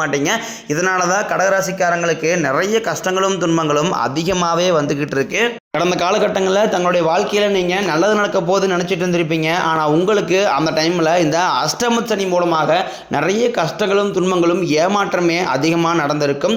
மாட்டீங்க இதனால தான் கடகராசிக்காரங்களுக்கு நிறைய கஷ்டங்களும் துன்பங்களும் அதிகமாகவே வந்துக்கிட்டு இருக்கு கடந்த காலகட்டங்களில் தங்களுடைய வாழ்க்கையில் நீங்கள் நல்லது நடக்க போகுதுன்னு நினச்சிட்டு இருந்திருப்பீங்க. ஆனால் உங்களுக்கு அந்த டைமில் இந்த அஷ்டம சனி மூலமாக நிறைய கஷ்டங்களும் துன்பங்களும் ஏமாற்றமே அதிகமாக நடந்திருக்கும்.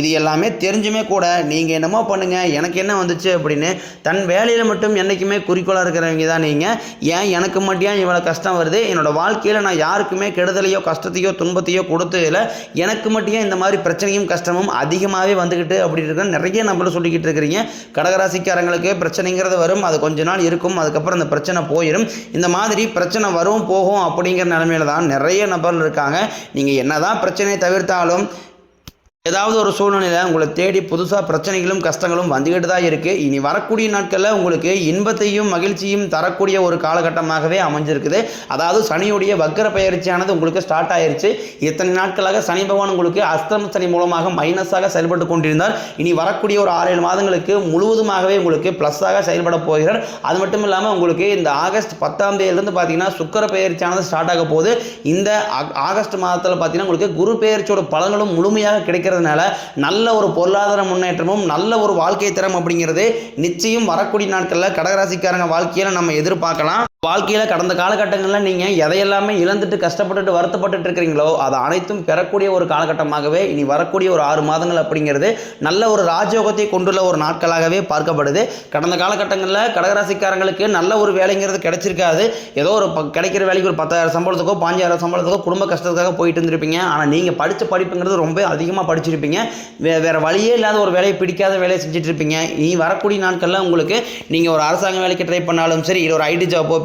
இது எல்லாமே தெரிஞ்சுமே கூட நீங்கள் என்னமோ பண்ணுங்கள் எனக்கு என்ன வந்துச்சு அப்படின்னு தன் வேலையில் மட்டும் என்றைக்குமே குறிக்கோளாக இருக்கிறவங்க தான் நீங்கள் ஏன் எனக்கு மட்டும் ஏன் இவ்வளோ கஷ்டம் வருது? என்னோடய வாழ்க்கையில் நான் யாருக்குமே கெடுதலையோ கஷ்டத்தையோ துன்பத்தையோ கொடுத்ததில் எனக்கு மட்டும் இந்த மாதிரி பிரச்சனையும் கஷ்டமும் அதிகமாகவே வந்துக்கிட்டு அப்படி இருக்கிற நிறைய நம்மளும் சொல்லிக்கிட்டு இருக்கிறீங்க. கடகராசிக்காரங்களுக்கு பிரச்சனைங்கிறது வரும். அது கொஞ்ச நாள் இருக்கும். அதுக்கப்புறம் அந்த பிரச்சனை போயிடும் இந்த மாதிரி பிரச்சனை வரும் போகும் அப்படிங்கிற நிலமையில தான் நிறைய நபர்கள் இருக்காங்க. நீங்கள் என்னதான் பிரச்சனையை தவிர்த்தாலும் ஏதாவது ஒரு சூழ்நிலையில் உங்களை தேடி புதுசாக பிரச்சனைகளும் கஷ்டங்களும் வந்துக்கிட்டு தான் இருக்குது இனி வரக்கூடிய நாட்களில் உங்களுக்கு இன்பத்தையும் மகிழ்ச்சியும் தரக்கூடிய ஒரு காலகட்டமாகவே அமைஞ்சிருக்குது. அதாவது சனியுடைய வக்கர பயிற்சியானது உங்களுக்கு ஸ்டார்ட் ஆயிருச்சு. இத்தனை நாட்களாக சனி பகவான் உங்களுக்கு அஸ்தம சனி மூலமாக மைனஸாக செயல்பட்டு கொண்டிருந்தார். இனி வரக்கூடிய ஒரு ஆறு ஏழு மாதங்களுக்கு முழுவதுமாகவே உங்களுக்கு ப்ளஸ்ஸாக செயல்பட போகிறார். அது மட்டும் இல்லாமல் உங்களுக்கு இந்த ஆகஸ்ட் பத்தாம் தேதியிலிருந்து பார்த்தீங்கன்னா சுக்கர பயிற்சியானது ஸ்டார்ட் ஆக போகுது. இந்த ஆகஸ்ட் மாதத்தில் பார்த்தீங்கன்னா உங்களுக்கு குரு பெயர்ச்சியோட பலன்களும் முழுமையாக இருக்கிறதுனால நல்ல ஒரு பொருளாதார முன்னேற்றமும் நல்ல ஒரு வாழ்க்கை தரம் அப்படிங்கிறது நிச்சயம் வரக்கூடிய நாட்களில் கடகராசிக்காரங்க வாழ்க்கையில் நம்ம எதிர்பார்க்கலாம். வாழ்க்கையில் கடந்த காலகட்டங்களில் நீங்கள் எதையெல்லாமே இழந்துட்டு கஷ்டப்பட்டுட்டு வருத்தப்பட்டுட்டு இருக்கிறீங்களோ அதை அனைத்தும் பெறக்கூடிய ஒரு காலகட்டமாகவே இனி வரக்கூடிய ஒரு ஆறு மாதங்கள் அப்படிங்கிறது நல்ல ஒரு ராஜயோகத்தை கொண்டுள்ள ஒரு நாட்களாகவே பார்க்கப்படுது. கடந்த காலகட்டங்களில் கடகராசிக்காரங்களுக்கு நல்ல ஒரு வேலைங்கிறது கிடைச்சிருக்காது. ஏதோ ஒரு கிடைக்கிற வேலைக்கு ஒரு பத்தாயிரம் சம்பளத்துக்கோ பாஞ்சாயிரம் சம்பளத்துக்கோ குடும்ப கஷ்டத்துக்காக போயிட்டு இருந்திருப்பீங்க. ஆனால் நீங்கள் படித்த படிப்புங்கிறது ரொம்ப அதிகமாக படிச்சிருப்பீங்க. வே வேறு வழியே இல்லாத ஒரு வேலையை பிடிக்காத வேலையை செஞ்சுட்டு இருப்பீங்க இனி வரக்கூடிய நாட்களில் உங்களுக்கு நீங்கள் ஒரு அரசாங்க வேலைக்கு ட்ரை பண்ணாலும் சரி இல்லை ஒரு ஐடி ஜாப்போ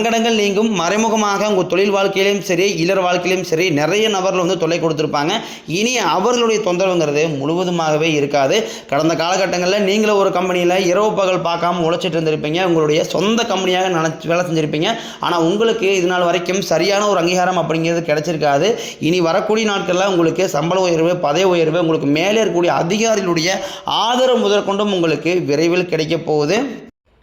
சங்கடங்கள் நீங்கும். மறைமுகமாக உங்கள் தொழில் வாழ்க்கையிலும் சரி இளர் வாழ்க்கையிலும் சரி நிறைய நபர்கள் வந்து தொல்லை கொடுத்துருப்பாங்க. இனி அவர்களுடைய தொந்தரவுங்கிறது முழுவதுமாகவே இருக்காது. கடந்த காலகட்டங்களில் நீங்களும் ஒரு கம்பெனியில் இரவு பகல் பார்க்காம உழைச்சிட்டு இருந்திருப்பீங்க. உங்களுடைய சொந்த கம்பெனியாக நினச்சி வேலை செஞ்சுருப்பீங்க. ஆனால் உங்களுக்கு இது நாள் வரைக்கும் சரியான ஒரு அங்கீகாரம் அப்படிங்கிறது கிடைச்சிருக்காது. இனி வரக்கூடிய நாட்களில் உங்களுக்கு சம்பள உயர்வு பதவி உயர்வு உங்களுக்கு மேலே இருக்கக்கூடிய அதிகாரிகளுடைய ஆதரவு முதற்கொண்டும் உங்களுக்கு விரைவில் கிடைக்க போகுது.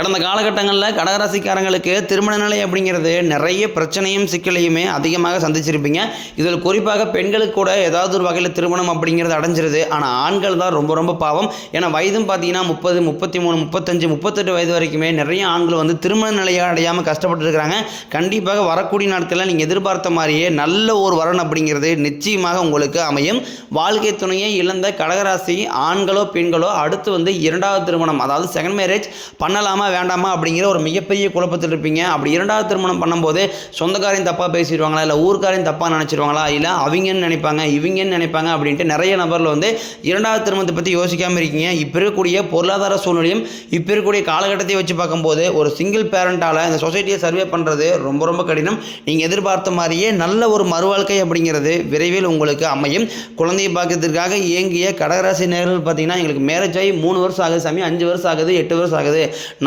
கடந்த காலகட்டங்களில் கடகராசிக்காரங்களுக்கு திருமண நிலை அப்படிங்கிறது நிறைய பிரச்சனையும் சிக்கலையுமே அதிகமாக சந்திச்சிருப்பீங்க. இதில் குறிப்பாக பெண்களுக்கு கூட ஏதாவது ஒரு வகையில் திருமணம் அப்படிங்கிறது அடைஞ்சிருது. ஆனால் ஆண்கள் தான் ரொம்ப ரொம்ப பாவம். ஏன்னா வயதும் பார்த்தீங்கன்னா முப்பது முப்பத்தி மூணு முப்பத்தஞ்சு முப்பத்தெட்டு வயது வரைக்குமே நிறைய ஆண்கள் வந்து திருமண நிலையை அடையாமல் கஷ்டப்பட்டுருக்கிறாங்க. கண்டிப்பாக வரக்கூடிய நாட்களில் நீங்கள் எதிர்பார்த்த மாதிரியே நல்ல ஒரு வரன் அப்படிங்கிறது நிச்சயமாக உங்களுக்கு அமையும். வாழ்க்கை துணையை இழந்த கடகராசி ஆண்களோ பெண்களோ அடுத்து வந்து இரண்டாவது திருமணம் அதாவது செகண்ட் மேரேஜ் பண்ணலாமா வேண்டாமா அப்படிங்கிற ஒரு மிகப்பெரிய குழப்பத்தில் இருப்பீங்க. அப்படி இரண்டாவது திருமணம் பண்ணும்போது சொந்தக்காரையும் தப்பாக பேசிடுவாங்களா? இல்லை ஊருக்காரையும் தப்பாக நினச்சிருவாங்களா? இல்லை அவங்கன்னு நினைப்பாங்க இவங்கன்னு நினைப்பாங்க அப்படின்ட்டு நிறைய நபரில் வந்து இரண்டாவது திருமணத்தை பற்றி யோசிக்காமல் இருக்கீங்க. இப்போ இருக்கக்கூடிய பொருளாதார சூழ்நிலையும் இப்போ இருக்கக்கூடிய காலகட்டத்தை வச்சு பார்க்கும்போது ஒரு சிங்கிள் பேரண்டால் இந்த சொசைட்டியை சர்வே பண்ணுறது ரொம்ப ரொம்ப கடினம். நீங்கள் எதிர்பார்த்த மாதிரியே நல்ல ஒரு மறுவாழ்க்கை அப்படிங்கிறது விரைவில் உங்களுக்கு அமையும். குழந்தையை பார்க்கறதுக்காக இயங்கிய கடகராசி நேர்கள் பார்த்தீங்கன்னா எங்களுக்கு மேரேஜ் ஆகி மூணு வருஷம் ஆகுது சாமி அஞ்சு வருஷம் ஆகுது எட்டு வருஷம் ஆகுது.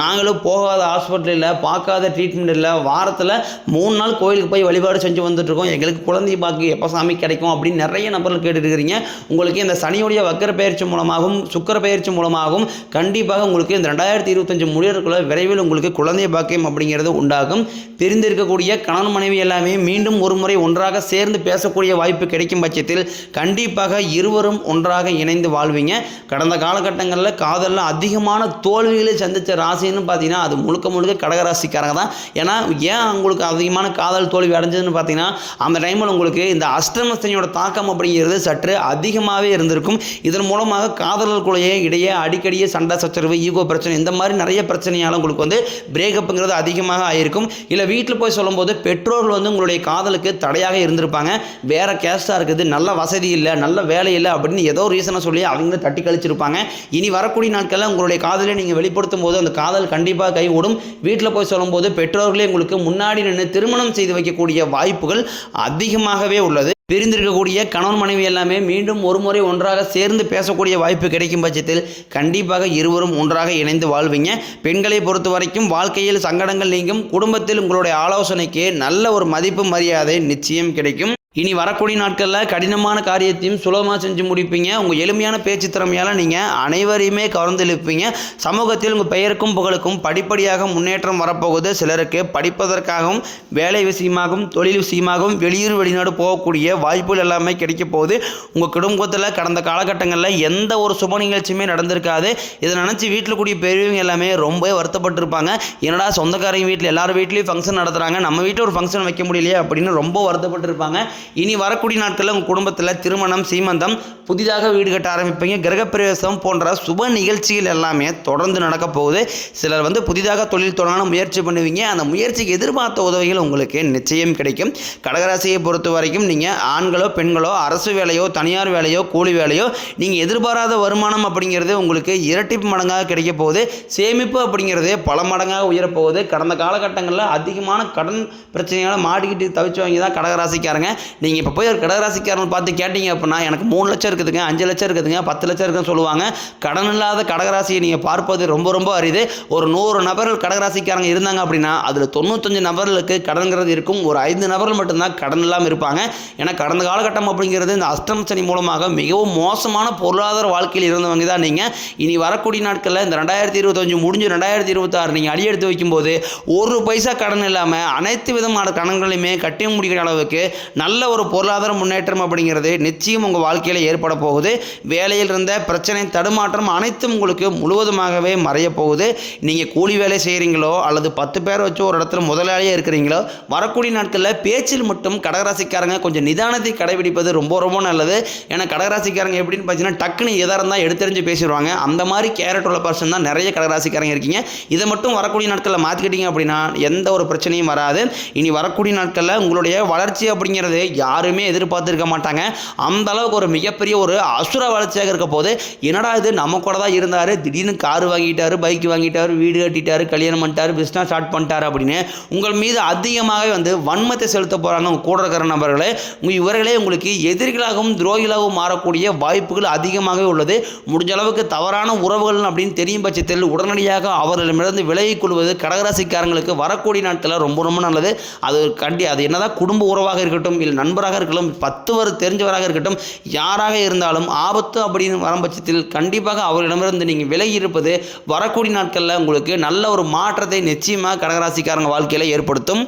நாங்களும் போகாத ஹாஸ்பிட்டல் இல்லை பார்க்காத ட்ரீட்மெண்ட் இல்லை. வாரத்தில் மூணு நாள் கோயிலுக்கு போய் வழிபாடு செஞ்சு வந்துட்டுருக்கோம். எங்களுக்கு குழந்தை பாக்கி எப்போ சாமி கிடைக்கும் அப்படின்னு நிறைய நபர்கள் கேட்டுருக்கிறீங்க உங்களுக்கு இந்த சனியுடைய வக்கர பயிற்சி மூலமாகவும் சுக்கர பயிற்சி மூலமாகவும் கண்டிப்பாக உங்களுக்கு இந்த ரெண்டாயிரத்தி இருபத்தஞ்சு முடியறதுக்குள்ள விரைவில் உங்களுக்கு குழந்தை பாக்கியம் அப்படிங்கிறது உண்டாகும். பிரிந்திருக்கக்கூடிய கணவன் மனைவி எல்லாமே மீண்டும் ஒரு முறை ஒன்றாக சேர்ந்து பேசக்கூடிய வாய்ப்பு கிடைக்கும் பட்சத்தில் கண்டிப்பாக இருவரும் ஒன்றாக இணைந்து வாழ்வீங்க. கடந்த காலகட்டங்களில் காதலில் அதிகமான தோல்விகளை சந்தித்த ராசின்னு பார்த்தீங்கன்னா அது முழுக்க முழுக்க கடகராசிக்காரங்க தான். ஏன்னா ஏன் உங்களுக்கு அதிகமான காதல் தோல்வி அடைஞ்சதுன்னு பார்த்தீங்கன்னா அந்த டைமில் உங்களுக்கு இந்த அஷ்டமஸ்தனியோட தாக்கம் அப்படிங்கிறது சற்று அதிகமாகவே இருந்திருக்கும். இதன் மூலமாக காதலர்களுக்குள்ளேயே இடையே அடிக்கடியே சண்டை சச்சரவு ஈகோ பிரச்சனை இந்த மாதிரி நிறைய பிரச்சனையால் உங்களுக்கு வந்து பிரேக்கப்புங்கிறது அதிகமாக ஆயிருக்கும். இல்லை வீட்டில் போய் சொல்லும்போது பெற்றோர்கள் வந்து உங்களுடைய காதலுக்கு தடையாக இருந்திருப்பாங்க. வேற கேஸ்டாக இருக்குது நல்ல வசதி இல்லை நல்ல வேலை இல்லை அப்படின்னு ஏதோ ரீசனை சொல்லி அவங்களும் தட்டி கழிச்சிருப்பாங்க. இனி வரக்கூடிய நாட்களில் உங்களுடைய காதலை நீங்கள் வெளிப்படுத்தும் போது அந்த காதல் கண்டிப்பாக கைகூடும் வீட்டில் போய் சொல்லும்போது பெற்றோர்களே உங்களுக்கு முன்னாடி நின்று திருமணம் செய்து வைக்கக்கூடிய வாய்ப்புகள் அதிகமாகவே உள்ளது. பிரிந்திருக்கக்கூடிய கணவன் மனைவி எல்லாமே மீண்டும் ஒரு முறை ஒன்றாக சேர்ந்து பேசக்கூடிய வாய்ப்பு கிடைக்கும் பட்சத்தில் கண்டிப்பாக இருவரும் ஒன்றாக இணைந்து வாழ்வீங்க. பெண்களை பொறுத்த வரைக்கும் வாழ்க்கையில் சங்கடங்கள் நீங்கும். குடும்பத்தில் உங்களுடைய ஆலோசனைக்கு நல்ல ஒரு மதிப்பு மரியாதை நிச்சயம் கிடைக்கும். இனி வரக்கூடிய நாட்களில் கடினமான காரியத்தையும் சுலபமாக செஞ்சு முடிப்பீங்க. உங்கள் எளிமையான பேச்சு திறமையால் நீங்கள் அனைவரையுமே கவர்ந்தெழுப்பீங்க சமூகத்தில் உங்கள் பெயருக்கும் புகழுக்கும் படிப்படியாக முன்னேற்றம் வரப்போகுது. சிலருக்கு படிப்பதற்காகவும் வேலை விஷயமாகவும் தொழில் விஷயமாகவும் வெளியூர் வெளிநாடு போகக்கூடிய வாய்ப்புகள் எல்லாமே கிடைக்க போகுது. உங்கள் குடும்பத்தில் கடந்த காலகட்டங்களில் எந்த ஒரு சுப நிகழ்ச்சியுமே நடந்திருக்காது. இதை நினச்சி வீட்டில் கூடிய பெரியவங்க எல்லாமே ரொம்ப வருத்தப்பட்டிருப்பாங்க. என்னடா சொந்தக்காரங்க வீட்டில் எல்லார் வீட்லேயும் ஃபங்க்ஷன் நடத்துகிறாங்க நம்ம வீட்டில் ஒரு ஃபங்க்ஷன் வைக்க முடியலையே அப்படின்னு ரொம்ப வருத்தப்பட்டிருப்பாங்க. இனி வரக்கூடிய நாட்களில் உங்கள் குடும்பத்தில் திருமணம் சீமந்தம் புதிதாக வீடு கட்ட ஆரம்பிப்பீங்க. கிரகப்பிரவேசம் போன்ற சுப நிகழ்ச்சிகள் எல்லாமே தொடர்ந்து நடக்க போகுது. சிலர் வந்து புதிதாக தொழில் தொடங்க முயற்சி பண்ணுவீங்க. அந்த முயற்சிக்கு எதிர்பார்த்த உதவிகள் உங்களுக்கு நிச்சயம் கிடைக்கும். கடகராசியை பொறுத்த வரைக்கும் நீங்கள் ஆண்களோ பெண்களோ அரசு வேலையோ தனியார் வேலையோ கூலி வேலையோ நீங்கள் எதிர்பாராத வருமானம் அப்படிங்கிறது உங்களுக்கு இரட்டிப்பு மடங்காக கிடைக்க போகுது. சேமிப்பு அப்படிங்கிறது பல மடங்காக உயரப்போகுது கடந்த காலகட்டங்களில் அதிகமான கடன் பிரச்சனையால் மாட்டிக்கிட்டு தவிச்சவங்க தான் கடகராசிக்காரங்க. நீங்கள் இப்போ போய் ஒரு கடகராசிக்காரன் பார்த்து கேட்டீங்க அப்படின்னா எனக்கு மூணு லட்சம் இருக்குதுங்க அஞ்சு லட்சம் இருக்குதுங்க பத்து லட்சம் இருக்குன்னு சொல்லுவாங்க. கடன் இல்லாத கடகராசியை நீங்கள் பார்ப்பது ரொம்ப ரொம்ப அரிது. ஒரு நூறு நபர்கள் கடகராசிக்காரங்க இருந்தாங்க அப்படின்னா அதில் தொண்ணூத்தஞ்சு நபர்களுக்கு கடன்கிறது இருக்கும். ஒரு ஐந்து நபர்கள் மட்டும்தான் கடன் இல்லாமல் இருப்பாங்க. ஏன்னா கடந்த காலகட்டம் அப்படிங்கிறது இந்த அஷ்டம் சனி மூலமாக மிகவும் மோசமான பொருளாதார வாழ்க்கையில் இருந்தவங்க தான் நீங்கள் இனி வரக்கூடிய நாட்களில் இந்த ரெண்டாயிரத்தி இருபத்தஞ்சு முடிஞ்சு ரெண்டாயிரத்தி இருபத்தாறு நீங்கள் அடி எடுத்து வைக்கும்போது ஒரு பைசா கடன் இல்லாமல் அனைத்து விதமான கடன்களையுமே கட்டி முடிக்கிற அளவுக்கு நல்ல ஒரு பொருளாதார முன்னேற்றம் அப்படிங்கிறது நிச்சயம் உங்கள் வாழ்க்கையில் ஏற்பட போகுது. வேலையில் இருந்த பிரச்சனை தடுமாற்றம் அனைத்தும் உங்களுக்கு முழுவதுமாகவே மறைய போகுது. நீங்கள் கூலி வேலை செய்கிறீங்களோ அல்லது பத்து பேர் வச்சு ஒரு இடத்துல முதலாளியாக இருக்கிறீங்களோ வரக்கூடிய நாட்களில் பேச்சில் மட்டும் கடகராசிக்காரங்க கொஞ்சம் நிதானத்தை கடைபிடிப்பது ரொம்ப ரொம்ப நல்லது. ஏன்னா கடகராசிக்காரங்க எப்படின்னு பார்த்தீங்கன்னா டக்குன்னு எதாக இருந்தால் எடுத்தெறிஞ்சு பேசிடுவாங்க அந்த மாதிரி கேரட் உள்ள பர்சன் தான் நிறைய கடகராசிக்காரங்க இருக்கீங்க. இதை மட்டும் வரக்கூடிய நாட்களில் மாற்றிக்கிட்டீங்க அப்படின்னா எந்த ஒரு பிரச்சனையும் வராது. இனி வரக்கூடிய நாட்களில் உங்களுடைய வளர்ச்சி அப்படிங்கிறது யாருமே எதிர்பார்த்துருக்க மாட்டாங்க. அந்த அளவுக்கு ஒரு மிகப்பெரிய ஒரு அசுர வளர்ச்சியாக இருக்க போது என்னடா இது நம்ம கூட தான் இருந்தார் திடீர்னு கார் வாங்கிட்டாரு பைக் வாங்கிட்டாரு வீடு கட்டிட்டாரு கல்யாணம் பண்ணிட்டாரு பிஸ்னஸ் ஸ்டார்ட் பண்ணிட்டாரு அப்படின்னு உங்கள் மீது அதிகமாகவே வந்து வன்மத்தை செலுத்த போகிறாங்க உங்கள் கூட இருக்கிற நபர்களே. உங்கள் இவர்களே உங்களுக்கு எதிரிகளாகவும் துரோகிகளாகவும் மாறக்கூடிய வாய்ப்புகள் அதிகமாகவே உள்ளது. முடிஞ்ச அளவுக்கு தவறான உறவுகள் அப்படின்னு தெரியும் பட்சத்தில் உடனடியாக அவர்களிடமிருந்து விலகிக் கொள்வது கடகராசிக்காரங்களுக்கு வரக்கூடிய நாட்களில் ரொம்ப ரொம்ப நல்லது. அது கண்டி அது என்னதான் குடும்ப உறவாக இருக்கட்டும் இல்லை நண்பராக இருக்கட்டும் பத்து வரு தெரிஞ்சவராக இருக்கட்டும் யாராக இருந்தாலும் ஆபத்து அப்படின்னு வரும் பட்சத்தில் கண்டிப்பாக அவர்களிடமிருந்து நீங்கள் விலகி இருப்பது வரக்கூடிய நாட்களில் உங்களுக்கு நல்ல ஒரு மாற்றத்தை நிச்சயமாக கடகராசிக்காரங்க வாழ்க்கையில் ஏற்படுத்தும்.